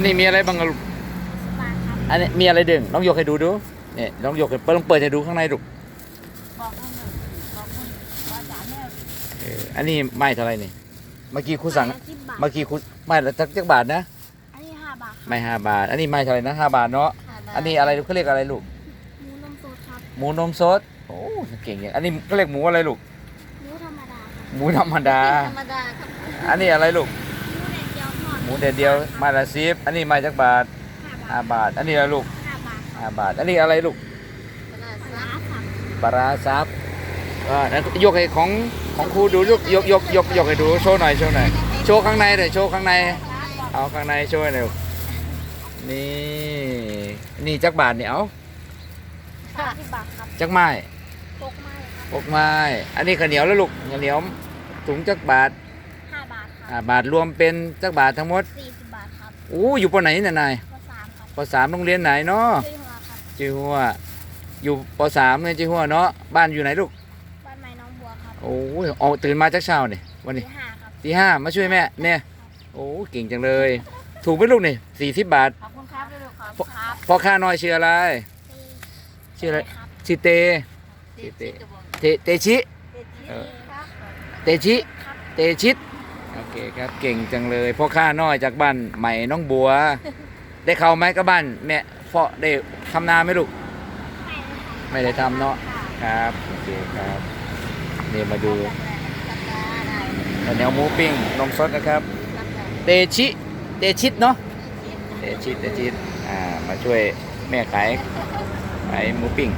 อันนี้มีอะไรบ้างอะลูกบาทครับอันนี้มีอะไรดึงลองยกให้ดูดูเนี่ยลองยกให้เปิดลองเปิดให้ดูข้างในดูบอกคนหนึ่งบอกคนว่าจ๋าแม่เอออันนี้ไม้เท่าไหรนี่เมื่อกี้ครูสั่งไม้ละสิบบาทเมื่อกี้ครูไม้ละจักจักบาทนะอันนี้ห้าบาทครับไม้ห้าบาท อันนี้ไม้เท่าไหรนะห้าบาทเนาะห้าบาทอันนี้อะไรลูกเขาเรียกอะไรลูกหมูนมสดครับหมูนมสดโอ้เก่งอย่างอันนี้เขาเรียกหมูอะไรลูกหมูธรรมดาครับหมูธรรมดาธรรมดาครับอันนี้อะไรลูกห มูแดดเดียวทอดหมูเด็ดเดียวไม้ละสิบอันนี้ไม้จักบาทห้าบาห้าทบาท อันนี้อะไรลูกห้าบาทห้าบาท อันนี้อะไรลูกปลาร้าครับปลาร้าซับอ่านั้นยกให้ของของครูดูลูกยกยกยกยกให้ดูโชว์หน่อยโชว์หน่อยโชว์ข้างในหน่อยโชว์ข้างใน เอาข้างในช่วยหน่อยลูกนี่นี่จักบาทเนี่ยเอาห้าสิบบาทครับจักไม้ตกไม้ครับปกไม้ อันนี้ข้าวเหนียวแล้วลูกข้าวเหนียวถุงจักบาทห้าบาทค อ่ารับบาทรวมเป็นจักบาททั้งหมดสี่สิบบาทครับอู้อยู่ปไหนเนี่ยนายข้อสามครับปสามโรงเรียนไหนเนาะชื่อหัวครับจิหัวอยู่ปสามเนี่ยจิหัวเนาะบ้านอยู่ไหนลูกบ้านไม้น้องบัวครับโอ้ยออกตื่นมาจากเช้าเนี่ยวันนี้ที่ห้าครับตีห้ามาช่วยแม่เนี่ยโอ้เก่งจังเลย ถูกไหมลูกนี่สี่สิบบาทขอบคุณครับด้วยครับครับพ่อข้าน้อยชื่ออะไรชื่ออะไร ครับชื่อเตติดเตะติดเตเตชิติดเออครับเตชิเตชิต โอเคครับเก่งจังเลยพ่อข้าน้อยจากบ้านใหม่น้องบัว ได้เข้าไหมกับบ้านแม่เฟาะได้ทำนาไหมลูก ไม่ได้ทำเนาะครับโอเคครับนี่มาดูข้าวเหนียวหมูปิ้งนมสดนะครับเตชิเตชิตเนาะเตชิตเตชิตอ่ามาช่วยแม่ขายขายหมูปิ้ง